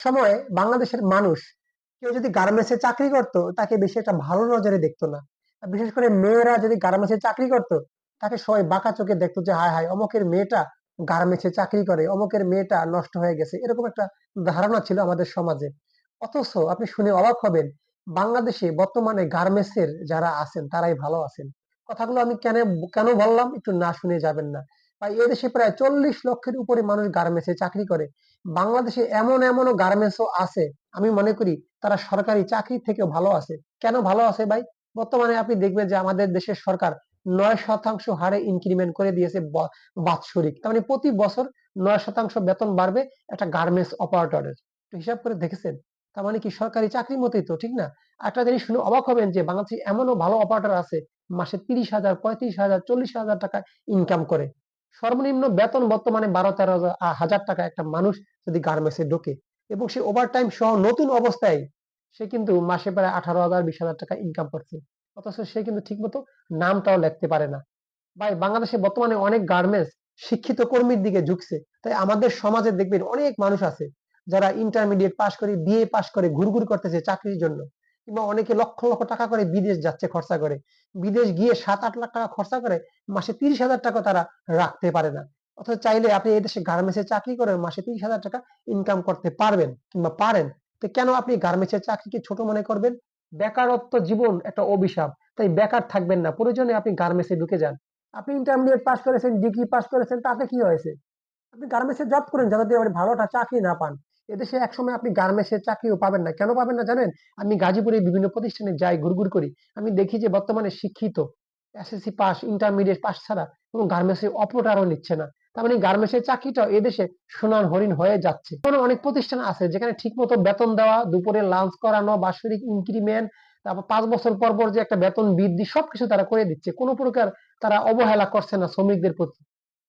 সময় বাংলাদেশের মানুষ কেউ যদি গার্মেন্টসে চাকরি করত, তাকে বেশি একটা ভালো নজরে দেখতো না। বিশেষ করে মেয়েরা যদি গার্মেন্টসে চাকরি করত, তাকে সবাই বাঁকা চোখে দেখতো যে, হায় হায়, অমকের মেয়েটা গার্মেন্টসে চাকরি করে, অমকের মেয়েটা নষ্ট হয়ে গেছে। এরকম একটা ধারণা ছিল আমাদের সমাজে। অথচ আপনি শুনে অবাক হবেন, বাংলাদেশে বর্তমানে গার্মেন্টস এর যারা আছেন, তারাই ভালো আছেন। কথাগুলো আমি কেন কেন বললাম একটু না শুনে যাবেন না। ভাই এদেশে প্রায় চল্লিশ লক্ষের উপরে মানুষ গার্মেন্টসে চাকরি করে। বাংলাদেশে এমন এমনও গার্মেন্টসও আছে, আমি মনে করি তারা সরকারি চাকরি থেকেও ভালো আছে। কেন ভালো আছে ভাই? বর্তমানে আপনি দেখবেন যে আমাদের দেশের সরকার নয় শতাংশ হারে ইনক্রিমেন্ট করে দিয়েছে বাৎসরিক। তার মানে প্রতি বছর নয় শতাংশ বেতন বাড়বে একটা গার্মেন্টস অপারেটরের হিসাব করে দেখেছেন? তার মানে কি সরকারি চাকরি মতোই তো, ঠিক না? একটা জিনিস শুনে অবাক হবেন যে বাংলাদেশে এমনও ভালো অপারেটর আছে, মাসে তিরিশ হাজার, পঁয়ত্রিশ হাজার, চল্লিশ হাজার টাকা ইনকাম করে। সর্বনিম্ন বেতন বর্তমানে বারো, তেরো হাজার- টাকা একটা মানুষ যদি গার্মেন্টসে ঢোকে এবং সে ওভারটাইম সহ নতুন অবস্থায় সে কিন্তু মাসে প্রায় আঠারো হাজার, বিশ হাজার টাকা ইনকাম করছে। অথচ সে কিন্তু ঠিকমতো নামটাও লিখতে পারে না। ভাই, বাংলাদেশে বর্তমানে অনেক গার্মেন্টস শিক্ষিত কর্মীর দিকে ঝুঁকছে। তাই আমাদের সমাজে দেখবেন অনেক মানুষ আছে যারা ইন্টারমিডিয়েট পাশ করে বিএ পাশ করে, ঘুরঘুর করতেছে চাকরির জন্য। কিংবা অনেকে লক্ষ লক্ষ টাকা করে বিদেশ যাচ্ছে খরচা করে। বিদেশ গিয়ে সাত আট লাখ টাকা খরচা করে, মাসে তিরিশ হাজার টাকা তারা রাখতে পারে না। অথচ চাইলে আপনি এই দেশে গার্মেন্টসে চাকরি করে মাসে তিরিশ হাজার টাকা ইনকাম করতে পারবেন কিংবা পারেন। তো কেন আপনি গার্মেন্টসের চাকরিকে ছোট মনে করবেন? বেকারত্ব জীবন একটা অভিশাপ, তাই বেকার থাকবেন না। প্রয়োজনে আপনি গার্মেন্টসে ঢুকে যান। আপনি ইন্টারমিডিয়েট পাস করেছেন ডিগ্রি পাস করেছেন, তাতে কি হয়েছে? আপনি গার্মেন্টসে জব করেন, যাতে আপনি ভালো একটা চাকরি না পান। এদেশে একসময় আপনি গার্মেন্টসের চাকরিও পাবেন না। কেন পাবেন না জানেন? আমি গাজীপুরে বিভিন্ন প্রতিষ্ঠানে যাই, ঘুরঘুর করি। আমি দেখি যে বর্তমানে শিক্ষিত এসএসসি পাস ইন্টারমিডিয়েট পাস ছাড়া কোনো গার্মেন্টসে অপারেটরও নিচ্ছে না। তার মানে গার্মেন্টসের চাকরিটাও এদেশে সোনার হরিণ হয়ে যাচ্ছে। কোনো অনেক প্রতিষ্ঠান আছে যেখানে ঠিকমতো বেতন দেওয়া, দুপুরে লাঞ্চ করানো, বাৎসরিক ইনক্রিমেন্ট তারপর পাঁচ বছর পর পর যে একটা বেতন বৃদ্ধি সবকিছু তারা করে দিচ্ছে। কোনো প্রকার তারা অবহেলা করছে না শ্রমিকদের প্রতি।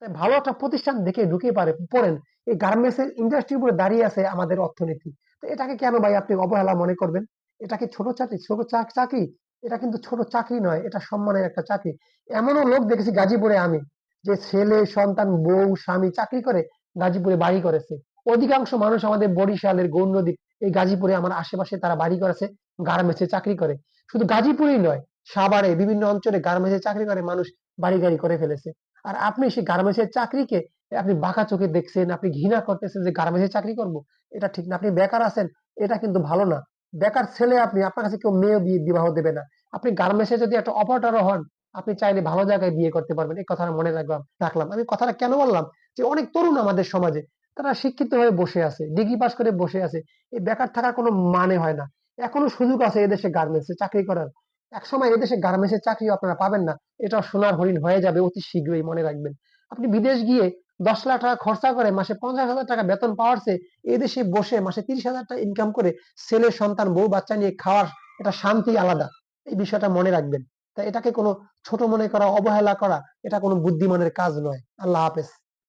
ভালো একটা প্রতিষ্ঠান দেখে ঢুকে পারে। পড়েন, এই গার্মেন্টস এর ইন্ডাস্ট্রির উপরে দাঁড়িয়ে আছে আমাদের অর্থনীতি। তো এটাকে কেন ভাই আপনি অবহেলা মনে করবেন? এটাকে ছোট চাকরি? ছোট চাক- চাকরি? এটা কিন্তু ছোট চাকরি নয়, এটা সম্মানের একটা চাকরি। এমনও লোক দেখেছি গাজীপুরে আমি, যে ছেলে, সন্তান, বউ, স্বামী চাকরি করে গাজীপুরে বাড়ি করেছে। অধিকাংশ মানুষ আমাদের বরিশালের গৌরনদীপ এই গাজীপুরে আমার আশেপাশে তারা বাড়ি করেছে গার্মেন্টসে চাকরি করে। শুধু গাজীপুরেই নয়, সাভারে, বিভিন্ন অঞ্চলে গার্মেন্টসে চাকরি করে মানুষ বাড়ি গাড়ি করে ফেলেছে। আর আপনি সেই গার্মেন্টসের চাকরিকে আপনি বাঁকা চোখে দেখছেন, আপনি ঘৃণা করতেছেন যে গার্মেন্টসে চাকরি করব, এটা ঠিক না। আপনি বেকার আছেন, এটা কিন্তু ভালো না। বেকার ছেলে আপনি, আপনার কাছে কেউ মেয়ে বিয়ে, বিবাহ দেবে না। আপনি গার্মেন্টসে যদি একটা অপারেটর হন, আপনি চাইলে ভালো জায়গায় বিয়ে করতে পারবেন। এই কথাটা মনে রাখলাম রাখলাম। আমি কথাটা কেন বললাম? যে অনেক তরুণ আমাদের সমাজে, তারা শিক্ষিত হয়ে বসে আছে, ডিগ্রি পাস করে বসে আছে, এই বেকার থাকার কোনো মানে হয় না। এখনও সুযোগ আছে এদেশে গার্মেন্টসে চাকরি করার। এক সময় এদেশে গার্মেন্টসের চাকরি আপনারা পাবেন না। এটা সোনার হরিণ হয়ে যাবে অতি শীঘ্রই, মনে রাখবেন। আপনি বিদেশ গিয়ে দশ লাখ টাকা খরচা করে মাসে পঞ্চাশ হাজার টাকা বেতন পাওয়ার চেয়ে এই দেশে বসে মাসে তিরিশ হাজার টাকা ইনকাম করে ছেলে, সন্তান, বউ, বাচ্চা নিয়ে খাওয়ার এটা শান্তি আলাদা। এই বিষয়টা মনে রাখবেন। তাই এটাকে কোনো ছোট মনে করা, অবহেলা করা, এটা কোনো বুদ্ধিমানের কাজ নয়। আল্লাহ হাফেজ।